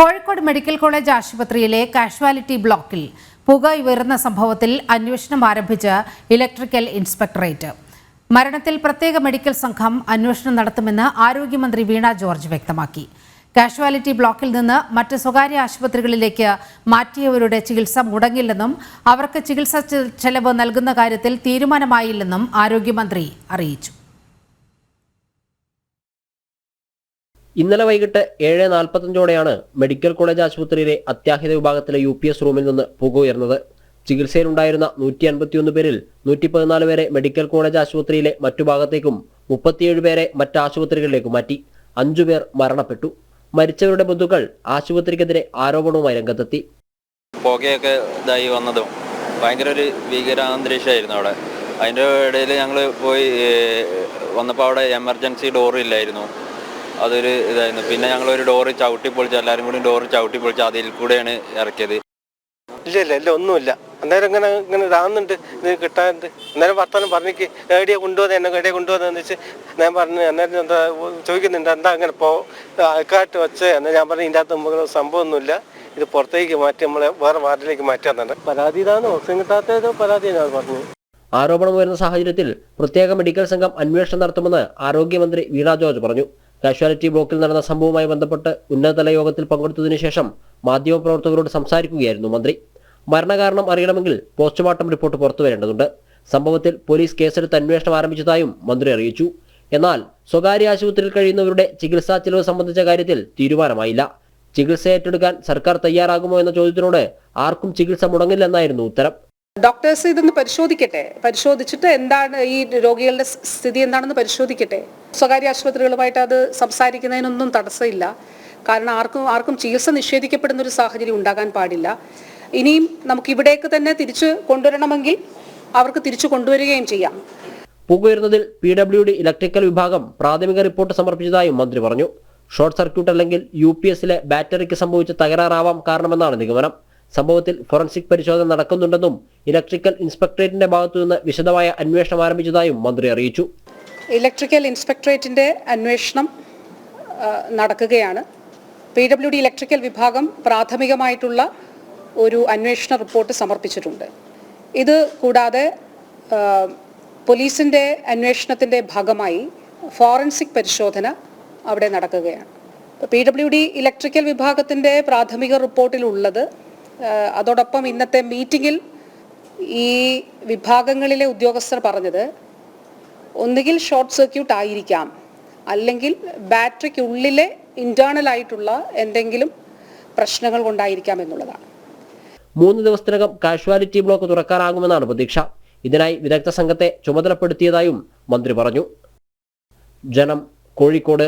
Kozhikode medical college ആശുപത്രിയിലെ casualty ബ്ലോക്കിൽ പുക ഉയർന്ന സംഭവത്തിൽ അന്വേഷണം ആരംഭിച്ച ഇലക്ട്രിക്കൽ ഇൻസ്പെക്ടറേറ്റ്. മരണത്തിൽ പ്രത്യേക മെഡിക്കൽ സംഘം അന്വേഷണം നടത്തുമെന്ന് ആരോഗ്യമന്ത്രി വീണ ജോർജ് വ്യക്തമാക്കി. കാഷ്വാലിറ്റി ബ്ലോക്കിൽ നിന്ന് മറ്റ് സ്വകാര്യ ആശുപത്രികളിലേക്ക് മാറ്റിയവരുടെ ചികിത്സ മുടങ്ങില്ലെന്നും അവർക്ക് ചികിത്സാ ചെലവ് നൽകുന്ന കാര്യത്തിൽ തീരുമാനമായില്ലെന്നും ആരോഗ്യമന്ത്രി അറിയിച്ചു. ഇന്നലെ വൈകിട്ട് ഏഴ് നാൽപ്പത്തഞ്ചോടെയാണ് മെഡിക്കൽ കോളേജ് ആശുപത്രിയിലെ അത്യാഹിത വിഭാഗത്തിലെ യു പി എസ് റൂമിൽ നിന്ന് പുക ഉയർന്നത്. ചികിത്സയിലുണ്ടായിരുന്ന നൂറ്റി അൻപത്തിയൊന്ന് പേരിൽ നൂറ്റി പതിനാല് പേരെ മെഡിക്കൽ കോളേജ് ആശുപത്രിയിലെ മറ്റു ഭാഗത്തേക്കും മുപ്പത്തിയേഴ് പേരെ മറ്റ് ആശുപത്രികളിലേക്കും മാറ്റി. അഞ്ചു പേർ മരണപ്പെട്ടു. മരിച്ചവരുടെ ബന്ധുക്കൾ ആശുപത്രിക്കെതിരെ ആരോപണവുമായി രംഗത്തെത്തി. പുകയൊക്കെ ഇതായി വന്നതും ഭയങ്കര ഒരു ഭീകരാന്തരീക്ഷമായിരുന്നു അവിടെ. അതിന്റെ ഇടയിൽ ഞങ്ങൾ പോയി വന്നപ്പോൾ അവിടെ എമർജൻസി ഡോർ ഇല്ലായിരുന്നു അതൊരു ഇതായിരുന്നു. പിന്നെ ഞങ്ങൾ ഒരു ഡോറ് ചവിട്ടി പൊളിച്ച് എല്ലാവരും കൂടി ഡോറ് ചവിട്ടി പൊളിച്ച് അതിൽ കൂടെയാണ് ഇറക്കിയത്. ഇല്ല ഇല്ല ഇല്ല ഒന്നുമില്ല. അന്നേരം ഇങ്ങനെ ഇങ്ങനെ ഇതാകുന്നുണ്ട് ഇത് കിട്ടാനുണ്ട് അന്നേരം വർത്താനം പറഞ്ഞിക്ക് എവിടെയാ കൊണ്ടുപോകുന്നത് എന്നെ എവിടെയാ കൊണ്ടുവന്നെന്ന് വെച്ച് ഞാൻ പറഞ്ഞു അന്നേരം എന്താ ചോദിക്കുന്നുണ്ട് എന്താ അങ്ങനെ പോ ആൾക്കാട്ട് വെച്ച്? എന്നാൽ ഞാൻ പറഞ്ഞു ഇതിന്റെ അകത്ത് നമുക്ക് സംഭവമൊന്നുമില്ല. ഇത് പുറത്തേക്ക് മാറ്റി നമ്മളെ വേറെ വാർഡിലേക്ക് മാറ്റാന്നുണ്ട് പരാതി ഇതാണ്. ഓക്സിജൻ കിട്ടാത്തത് പരാതി ഞാൻ പറഞ്ഞു ആരോപണം വരുന്ന സാഹചര്യത്തിൽ പ്രത്യേക മെഡിക്കൽ സംഘം അന്വേഷണം നടത്തുമെന്ന് ആരോഗ്യമന്ത്രി വീണ ജോർജ് പറഞ്ഞു. കാഷ്വാലിറ്റി ബ്ലോക്കിൽ നടന്ന സംഭവവുമായി ബന്ധപ്പെട്ട് ഉന്നതതല യോഗത്തിൽ പങ്കെടുത്തതിനു ശേഷം മാധ്യമപ്രവർത്തകരോട് സംസാരിക്കുകയായിരുന്നു മന്ത്രി. മരണകാരണം അറിയണമെങ്കിൽ പോസ്റ്റ്മോർട്ടം റിപ്പോർട്ട് പുറത്തുവരേണ്ടതുണ്ട് സംഭവത്തിൽ പോലീസ് കേസെടുത്ത് അന്വേഷണം ആരംഭിച്ചതായും മന്ത്രി അറിയിച്ചു. എന്നാൽ സ്വകാര്യ ആശുപത്രിയിൽ കഴിയുന്നവരുടെ ചികിത്സാ ചെലവ് സംബന്ധിച്ച കാര്യത്തിൽ തീരുമാനമായില്ല. ചികിത്സ ഏറ്റെടുക്കാൻ സർക്കാർ തയ്യാറാകുമോ എന്ന ചോദ്യത്തിനോട് ആർക്കും ചികിത്സ മുടങ്ങില്ലെന്നായിരുന്നു ഉത്തരം. ഡോക്ടേഴ്സ് ഇതൊന്ന് പരിശോധിക്കട്ടെ? പരിശോധിച്ചിട്ട് എന്താണ് ഈ രോഗികളുടെ സ്ഥിതി എന്താണെന്ന് പരിശോധിക്കട്ടെ? സ്വകാര്യ ആശുപത്രികളുമായിട്ട് അത് സംസാരിക്കുന്നതിനൊന്നും തടസ്സമില്ല. കാരണം ആർക്കും ആർക്കും ചികിത്സ നിഷേധിക്കപ്പെടുന്ന ഒരു സാഹചര്യം ഉണ്ടാകാൻ പാടില്ല. ഇനിയും നമുക്ക് ഇവിടേക്ക് തന്നെ തിരിച്ചു കൊണ്ടുവരണമെങ്കിൽ അവർക്ക് തിരിച്ചു കൊണ്ടുവരികയും ചെയ്യാം. പുകയുന്നതിൽ പി ഡബ്ല്യു ഡി ഇലക്ട്രിക്കൽ വിഭാഗം പ്രാഥമിക റിപ്പോർട്ട് സമർപ്പിച്ചതായും മന്ത്രി പറഞ്ഞു. ഷോർട്ട് സർക്യൂട്ട് അല്ലെങ്കിൽ യു പി എസിലെ ബാറ്ററിക്ക് സംഭവിച്ച തകരാറാവാം കാരണമെന്നാണ് നിഗമനം. സംഭവത്തിൽ ഫോറൻസിക് പരിശോധന നടക്കുന്നുണ്ടെന്നും ഇലക്ട്രിക്കൽ ഇൻസ്പെക്ടറേറ്റിന്റെ ഭാഗത്തുനിന്ന് വിശദമായ അന്വേഷണം ആരംഭിച്ചതായും മന്ത്രി അറിയിച്ചു. ഇലക്ട്രിക്കൽ ഇൻസ്പെക്ടറേറ്റിന്റെ അന്വേഷണം നടക്കുകയാണ്. പി ഡബ്ല്യു ഡി ഇലക്ട്രിക്കൽ വിഭാഗം പ്രാഥമികമായിട്ടുള്ള ഒരു അന്വേഷണ റിപ്പോർട്ട് സമർപ്പിച്ചിട്ടുണ്ട്. ഇത് കൂടാതെ പോലീസിന്റെ അന്വേഷണത്തിന്റെ ഭാഗമായി ഫോറൻസിക് പരിശോധന അവിടെ നടക്കുകയാണ്. പി ഡബ്ല്യു ഡി ഇലക്ട്രിക്കൽ വിഭാഗത്തിന്റെ പ്രാഥമിക റിപ്പോർട്ടിലുള്ളത് അതോടൊപ്പം ഇന്നത്തെ മീറ്റിംഗിൽ ഈ വിഭാഗങ്ങളിലെ ഉദ്യോഗസ്ഥർ പറഞ്ഞത് ഒന്നുകിൽ ഷോർട്ട് സർക്യൂട്ട് ആയിരിക്കാം അല്ലെങ്കിൽ ബാറ്ററിക്കുള്ളിലെ ഇന്റേണൽ ആയിട്ടുള്ള എന്തെങ്കിലും പ്രശ്നങ്ങൾ കൊണ്ടായിരിക്കാം എന്നുള്ളതാണ്. മൂന്ന് ദിവസത്തിനകം കാഷ്വാലിറ്റി ബ്ലോക്ക് തുറക്കാനാകുമെന്നാണ് പ്രതീക്ഷ. ഇതിനായി വിദഗ്ധ സംഘത്തെ ചുമതലപ്പെടുത്തിയതായും മന്ത്രി പറഞ്ഞു. ജനം കോഴിക്കോട്